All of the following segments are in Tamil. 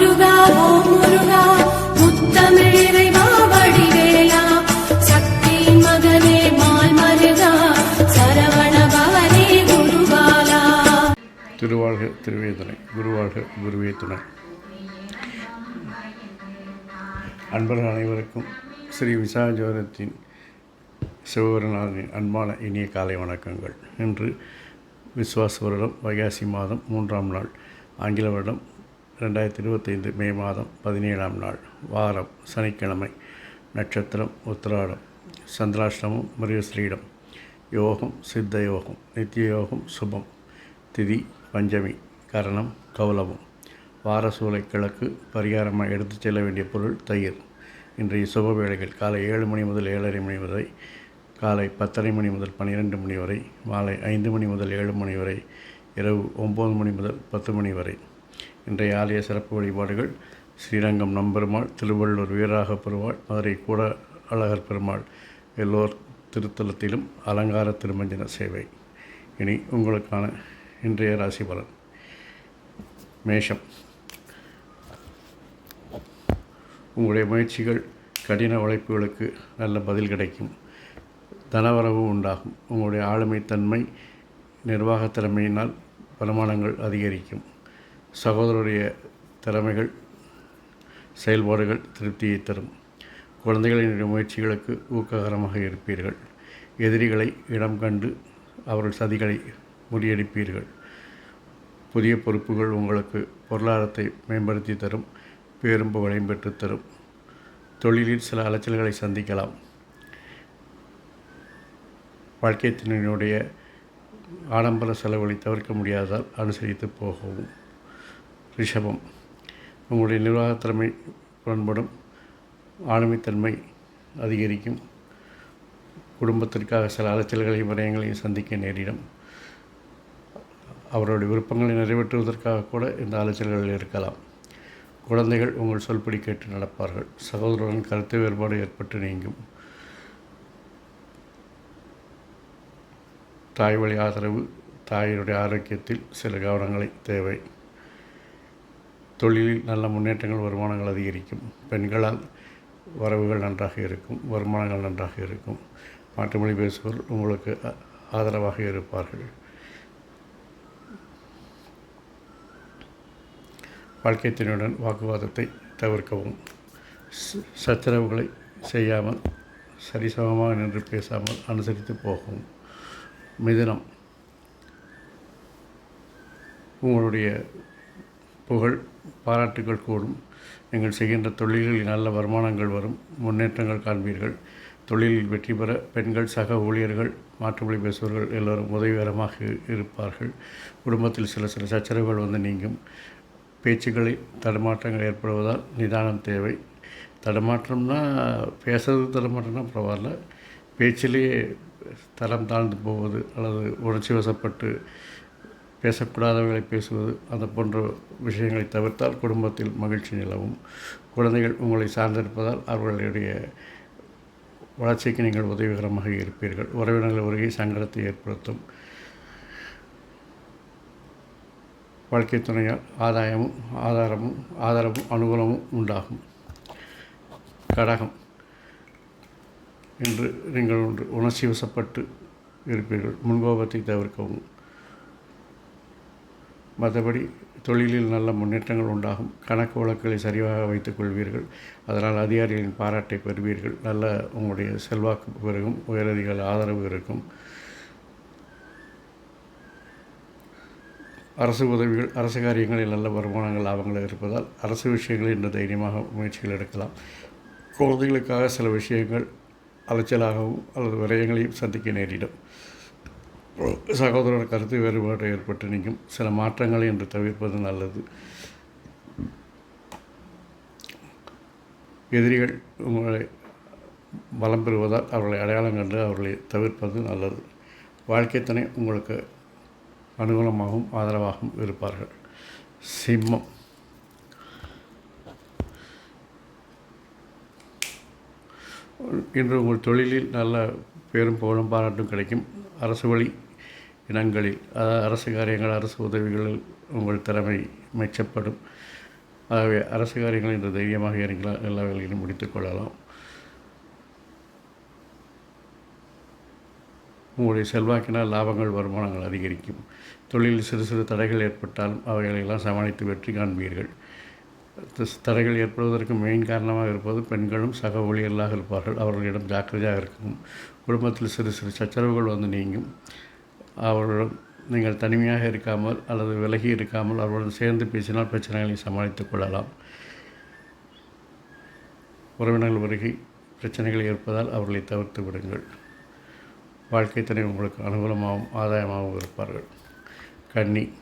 முருகா ஓ முருகா முத்தமிழிறைவா வடிவேலா சக்தி மகனே மால் மருகா சரவண பவனே குருபாலா. திருவாழ்க திருவே துணை குருவாழ்க குருவே துணை. அன்பர்கள் அனைவருக்கும் ஸ்ரீ விசாஜோரத்தின் சிவபெருமானின் அன்பான இனிய காலை வணக்கங்கள். இன்று விஸ்வாச வருடம் வைகாசி மாதம் மூன்றாம் நாள் ஆங்கில வருடம் ரெண்டாயிரத்தி இருபத்தைந்து மே மாதம் பதினேழாம் நாள் வாரம் சனிக்கிழமை நட்சத்திரம் உத்திராடம் சந்திராஷ்டமம் மிருகஸ்ரீடம் யோகம் சித்த யோகம் நித்திய யோகம் சுபம் திதி பஞ்சமி கரணம் கௌலவம் வாரசூலை கிழக்கு பரிகாரமாக எடுத்துச் செல்ல வேண்டிய பொருள் தயிர். இன்றைய சுப வேளைகள் காலை ஏழு மணி முதல் ஏழரை மணி வரை காலை பத்தரை மணி முதல் பன்னிரெண்டு மணி வரை மாலை ஐந்து மணி முதல் ஏழு மணி வரை இரவு ஒம்பது மணி முதல் பத்து மணி வரை. இன்றைய ஆலய சிறப்பு வழிபாடுகள். ஸ்ரீரங்கம் நம்பெருமாள் திருவள்ளூர் வீராக பெருமாள் மதுரை கூட அழகர் பெருமாள் எல்லோர் திருத்தலத்திலும் அலங்கார திருமஞ்சன சேவை. இனி உங்களுக்கான இன்றைய ராசி பலன். மேஷம். உங்களுடைய முயற்சிகள் கடின உழைப்புகளுக்கு நல்ல பதில் கிடைக்கும். தனவரவு உண்டாகும். உங்களுடைய ஆளுமைத்தன்மை நிர்வாகத் திறமையினால் வருமானங்கள் அதிகரிக்கும். சகோதரருடைய திறமைகள் செயல்பாடுகள் திருப்தியை தரும். குழந்தைகளினுடைய முயற்சிகளுக்கு ஊக்ககரமாக இருப்பீர்கள். எதிரிகளை இடம் கண்டு அவர்கள் சதிகளை முறியடிப்பீர்கள். புதிய பொறுப்புகள் உங்களுக்கு பொருளாதாரத்தை மேம்படுத்தி தரும் பேரும் புகழையும் பெற்று தரும். தொழிலில் சில அலைச்சல்களை சந்திக்கலாம். வாழ்க்கை ஆடம்பர செலவுகளை தவிர்க்க முடியாததால் அனுசரித்து போகவும். ரிஷபம். உங்களுடைய நிர்வாகத்திறமை புலன்படும். ஆளுமைத்தன்மை அதிகரிக்கும். குடும்பத்திற்காக சில அலைச்சல்களையும் விரயங்களையும் சந்திக்க நேரிடும். அவருடைய விருப்பங்களை நிறைவேற்றுவதற்காக கூட இந்த அலைச்சல்கள் இருக்கலாம். குழந்தைகள் உங்கள் சொல்படி கேட்டு நடப்பார்கள். சகோதரருடன் கருத்து வேறுபாடு ஏற்பட்டு நீங்கும். தாய் வழி ஆதரவு தாயினுடைய ஆரோக்கியத்தில் சில கவனங்களை தேவை. தொழிலில் நல்ல முன்னேற்றங்கள் வருமானங்கள் அதிகரிக்கும். பெண்களால் வரவுகள் நன்றாக இருக்கும் வருமானங்கள் நன்றாக இருக்கும். மாற்று மொழி பேசுவோர் உங்களுக்கு ஆதரவாக இருப்பார்கள். வாழ்க்கை துணையுடன் வாக்குவாதத்தை தவிர்க்கவும். ச- சச்சரவுகளை செய்யாமல் சரிசமமாக நின்று பேசாமல் அனுசரித்து போகவும். மிதனம். உங்களுடைய புகழ் பாராட்டுகள் கூடும். நீங்கள் செய்கின்ற தொழில்களில் நல்ல வருமானங்கள் வரும். முன்னேற்றங்கள் காண்பீர்கள். தொழிலில் வெற்றி பெற பெண்கள் சக ஊழியர்கள் மாற்றுமொழி பேசுபவர்கள் எல்லோரும் உதவிகரமாக இருப்பார்கள். குடும்பத்தில் சில சில சச்சரவுகள் வந்து நீங்கும். பேச்சுக்களில் தடுமாற்றங்கள் ஏற்படுவதால் நிதானம் தேவை. தடுமாற்றம்னா பேசுறது தடுமாற்றம்னா பரவாயில்ல. பேச்சிலேயே தரம் தாழ்ந்து போவது அல்லது உணர்ச்சி வசப்பட்டு பேசக்கூடாதவர்களை பேசுவது அது போன்ற விஷயங்களை தவிர்த்தால் குடும்பத்தில் மகிழ்ச்சி நிலவும். குழந்தைகள் உங்களை சார்ந்திருப்பதால் அவர்களுடைய வளர்ச்சிக்கு நீங்கள் உதவிகரமாக இருப்பீர்கள். உறவினர்கள் வருகை சங்கடத்தை ஏற்படுத்தும். வாழ்க்கை துணையால் ஆதாயமும் ஆதாரமும் ஆதாரமும் அனுகூலமும் உண்டாகும். கடகம் என்று நீங்கள் ஒன்று உணர்ச்சி வசப்பட்டு இருப்பீர்கள். முன்கோபத்தை தவிர்க்கவும். மற்றபடி தொழிலில் நல்ல முன்னேற்றங்கள் உண்டாகும். கணக்கு வழக்குகளை சரியாக வைத்துக் கொள்வீர்கள். அதனால் அதிகாரிகளின் பாராட்டை பெறுவீர்கள். நல்ல உங்களுடைய செல்வாக்கு பெருகும். உயரதிகள் ஆதரவு இருக்கும். அரசு உதவிகள் அரசு காரியங்களில் நல்ல வருமானங்கள் லாபங்கள் இருப்பதால் அரசு விஷயங்களில் இன்று தைரியமாக முயற்சிகள் எடுக்கலாம். குழந்தைகளுக்காக சில விஷயங்கள் அலைச்சலாகவும் அல்லது விரயங்களையும் சந்திக்க நேரிடும். சகோதரர் கருத்து வேறுபாடு ஏற்பட்டு நிற்கும் சில மாற்றங்களை என்று தவிர்ப்பது நல்லது. எதிரிகள் உங்களை பலம் பெறுவதால் அவர்களை அடையாளம் கண்டு அவர்களை தவிர்ப்பது நல்லது. வாழ்க்கை துணை உங்களுக்கு அனுகூலமாகவும் ஆதரவாகவும் இருப்பார்கள். சிம்மம். இன்று உங்கள் தொழிலில் நல்ல பேரும் புகழும் பாராட்டும் கிடைக்கும். அரசு வழி இனங்களில் அரசு காரியங்கள் அரசு உதவிகளில் உங்கள் திறமை மெச்சப்படும். ஆகவே அரசு காரியங்கள் இன்று தைரியமாக இறங்கலாம் எல்லா வேலைகளையும் முடித்துக் கொள்ளலாம். உங்களுடைய செல்வாக்கினால் லாபங்கள் வருமானங்கள் அதிகரிக்கும். தொழிலில் சிறு சிறு தடைகள் ஏற்பட்டாலும் அவைகளையெல்லாம் சமாளித்து வெற்றி காண்பீர்கள். தடைகள் ஏற்படுவதற்கு மெயின் காரணமாக இருப்பது பெண்களும் சக ஊழியர்களாக இருப்பார்கள். அவர்களிடம் ஜாக்கிரதையாக இருக்கும் குடும்பத்தில் சிறு சிறு சச்சரவுகள் வந்து நீங்கும். அவர்களிடம் நீங்கள் தனிமையாக இருக்காமல் அல்லது விலகி இருக்காமல் அவர்களுடன் சேர்ந்து பேசினால் பிரச்சனைகளை சமாளித்துக் கொள்ளலாம். உறவினர்கள் வருகை பிரச்சனைகள் இருப்பதால் அவர்களை தவிர்த்து விடுங்கள். வாழ்க்கை துணை உங்களுக்கு அனுகூலமாகவும் ஆதாயமாகவும் இருப்பார்கள். கன்னி.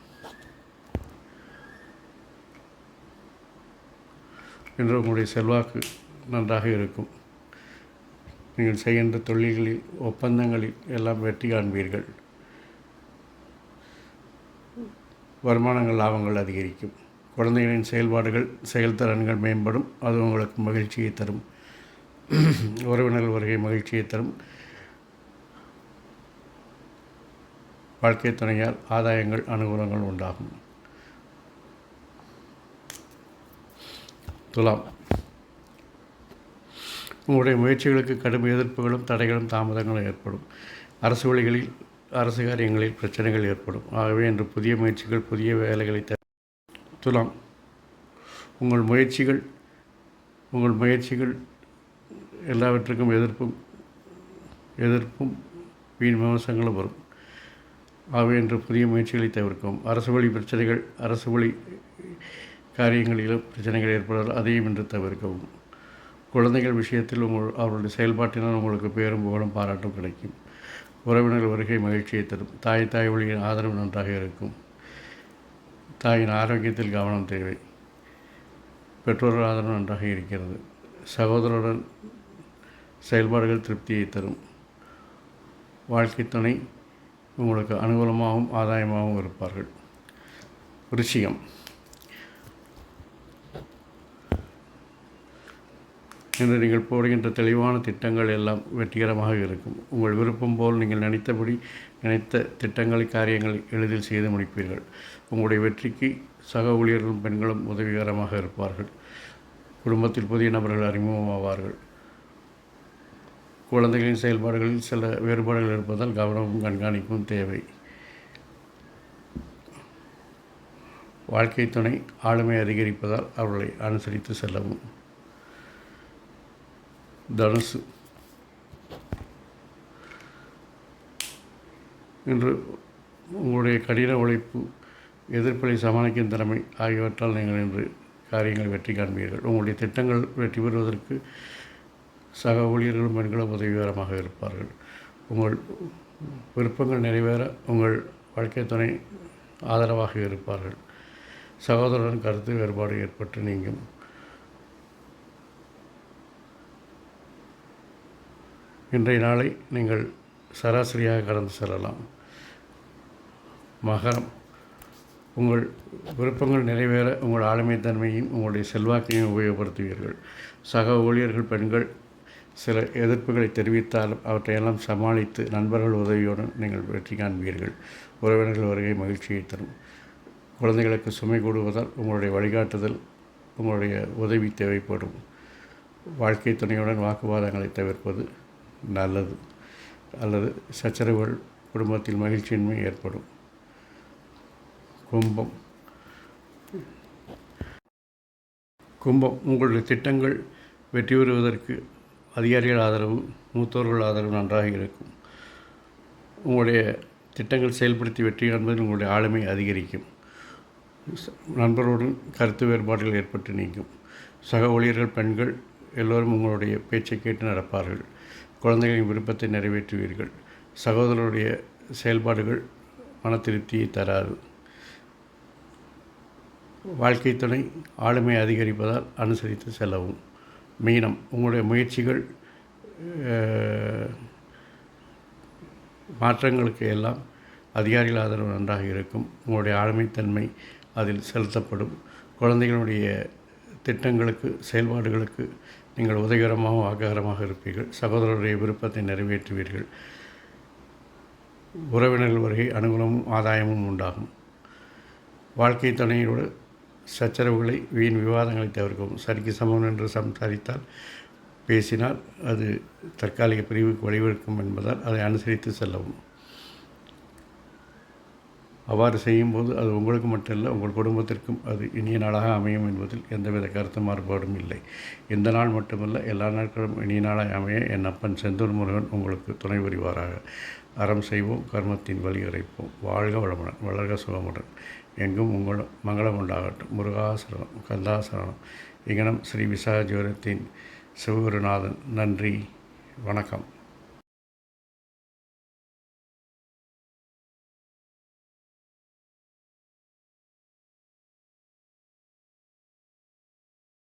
என்று உங்களுடைய செல்வாக்கு நன்றாக இருக்கும். நீங்கள் செய்கின்ற தொழில்களில் ஒப்பந்தங்களில் எல்லாம் வெற்றி காண்பீர்கள். வருமானங்கள் லாபங்கள் அதிகரிக்கும். குழந்தைகளின் செயல்பாடுகள் செயல்திறன்கள் மேம்படும். அது உங்களுக்கு மகிழ்ச்சியை தரும். உறவினர்கள் வருகை மகிழ்ச்சியை தரும். வாழ்க்கை துணையால் ஆதாயங்கள் அனுகூலங்கள் உண்டாகும். துலாம். உங்களுடைய முயற்சிகளுக்கு கடும் எதிர்ப்புகளும் தடைகளும் தாமதங்களும் ஏற்படும். அரசு வழிகளில் அரசு காரியங்களில் பிரச்சனைகள் ஏற்படும். ஆகவே இன்று புதிய முயற்சிகள் புதிய வேலைகளை த துலாம். உங்கள் முயற்சிகள் உங்கள் முயற்சிகள் எல்லாவற்றுக்கும் எதிர்ப்பும் எதிர்ப்பும் வீண் விமர்சனங்களும் வரும். ஆகவே என்று புதிய முயற்சிகளை தவிர்க்கவும். அரசு வழி பிரச்சனைகள் அரசு வழி காரியங்களிலும் பிரச்சனைகள் ஏற்படால் அதையும் இன்று தவிர்க்கவும். குழந்தைகள் விஷயத்தில் உங்கள் அவருடைய செயல்பாட்டினால் உங்களுக்கு பேரும் புகழும் பாராட்டும் கிடைக்கும். உறவினர்கள் வருகை மகிழ்ச்சியை தரும். தாய் தாய் வழியின் ஆதரவு நன்றாக இருக்கும். தாயின் ஆரோக்கியத்தில் கவனம் தேவை. பெற்றோர்கள் ஆதரவு நன்றாக இருக்கிறது. சகோதரருடன் செயல்பாடுகள் திருப்தியை தரும். வாழ்க்கை துணை உங்களுக்கு அனுகூலமாகவும் ஆதாயமாகவும் இருப்பார்கள். ரிஷிகம் இன்று நீங்கள் போடுகின்ற தெளிவான திட்டங்கள் எல்லாம் வெற்றிகரமாக இருக்கும். உங்கள் விருப்பம் போல் நீங்கள் நினைத்தபடி நினைத்த திட்டங்களை காரியங்கள் எளிதில் செய்து முடிப்பீர்கள். உங்களுடைய வெற்றிக்கு சக ஊழியர்களும் பெண்களும் உதவிகரமாக இருப்பார்கள். குடும்பத்தில் புதிய நபர்கள் அறிமுகமாவார்கள். குழந்தைகளின் செயல்பாடுகளில் சில வேறுபாடுகள் இருப்பதால் கவனமும் கண்காணிப்பும் தேவை. வாழ்க்கை துணை ஆளுமை அதிகரிப்பதால் அவர்களை அனுசரித்து செல்லவும். தனுசு. இன்று உங்களுடைய கடின உழைப்பு எதிர்ப்பை சமாளிக்கும் திறமை ஆகியவற்றால் நீங்கள் இன்று காரியங்களை வெற்றி காண்பீர்கள். உங்களுடைய திட்டங்கள் வெற்றி பெறுவதற்கு சக ஊழியர்களும் பெண்களும் உதவிகரமாக இருப்பார்கள். உங்கள் விருப்பங்கள் நிறைவேற உங்கள் வாழ்க்கை துணை ஆதரவாக இருப்பார்கள். சகோதரன் கருத்து வேறுபாடு ஏற்பட்டு நீங்கும். இன்றைய நாளை நீங்கள் சராசரியாக கடந்து செல்லலாம். மகரம். உங்கள் விருப்பங்கள் நிறைவேற உங்கள் ஆளுமைத்தன்மையும் உங்களுடைய செல்வாக்கையும் உபயோகப்படுத்துவீர்கள். சக ஊழியர்கள் பெண்கள் சில எதிர்ப்புகளை தெரிவித்தாலும் அவற்றையெல்லாம் சமாளித்து நண்பர்கள் உதவியுடன் நீங்கள் வெற்றி காண்பீர்கள். உறவினர்கள் வருகை மகிழ்ச்சியை தரும். குழந்தைகளுக்கு சுமை கூடுவதால் உங்களுடைய வழிகாட்டுதல் உங்களுடைய உதவி தேவைப்படும். வாழ்க்கை துணையுடன் வாக்குவாதங்களை தவிர்ப்பது நல்லது. அல்லது சச்சரவுகள் குடும்பத்தில் மகிழ்ச்சியின்மை ஏற்படும். கும்பம். கும்பம். உங்களுடைய திட்டங்கள் வெற்றி பெறுவதற்கு அதிகாரிகள் ஆதரவு மூத்தோர்கள் ஆதரவு நன்றாக இருக்கும். உங்களுடைய திட்டங்கள் செயல்படுத்தி வெற்றி காண்பதில் உங்களுடைய ஆளுமை அதிகரிக்கும். நண்பருடன் நண்பர்களுடன் கருத்து வேறுபாடுகள் ஏற்பட்டு நீங்கும். சக ஊழியர்கள் பெண்கள் எல்லோரும் உங்களுடைய பேச்சை கேட்டு நடப்பார்கள். குழந்தைகளின் விருப்பத்தை நிறைவேற்றுவீர்கள். சகோதரருடைய செயல்பாடுகள் மன திருப்தியை தராது. வாழ்க்கை துணை ஆளுமை அதிகரிப்பதால் அனுசரித்து செல்லவும். மீனம் உங்களுடைய முயற்சிகள் மாற்றங்களுக்கு எல்லாம் அதிகாரிகள் ஆதரவு நன்றாக இருக்கும். உங்களுடைய ஆளுமைத்தன்மை அதில் செலுத்தப்படும். குழந்தைகளுடைய திட்டங்களுக்கு செயல்பாடுகளுக்கு நீங்கள் உதயகரமாகவும் ஆக்ககரமாக இருப்பீர்கள். சகோதரருடைய விருப்பத்தை நிறைவேற்றுவீர்கள். உறவினர்கள் வருகை அனுகூலமும் ஆதாயமும் உண்டாகும். வாழ்க்கை துணையோடு சச்சரவுகளை வீண் விவாதங்களை தவிர்க்கவும். சரிக்கு சமம் என்று சம்சாரித்தால் பேசினால் அது தற்காலிக பிரிவுக்கு வழிவகுக்கும் என்பதால் அதை அனுசரித்து செல்லவும். அவ்வாறு செய்யும்போது அது உங்களுக்கு மட்டும் இல்லை உங்கள் குடும்பத்திற்கும் அது இனிய நாளாக அமையும் என்பதில் எந்தவித கருத்து மாறுபாடும் இல்லை. இந்த நாள் மட்டுமல்ல எல்லா நாட்களும் இனிய நாளாக அமைய என் அப்பன் செந்தூர் முருகன் உங்களுக்கு துணை புரிவாராக. அறம் செய்வோம் கர்மத்தின் வழி இறைப்போம் வாழ்க வளமுடன் வளர்க சுகமுடன். எங்கும் உங்கள் மங்களம் உண்டாகட்டும். முருகாசரணம் கந்தாசரணம். இங்கனம் ஸ்ரீ விசாஜோரத்தின் சிவகுருநாதன். நன்றி வணக்கம்.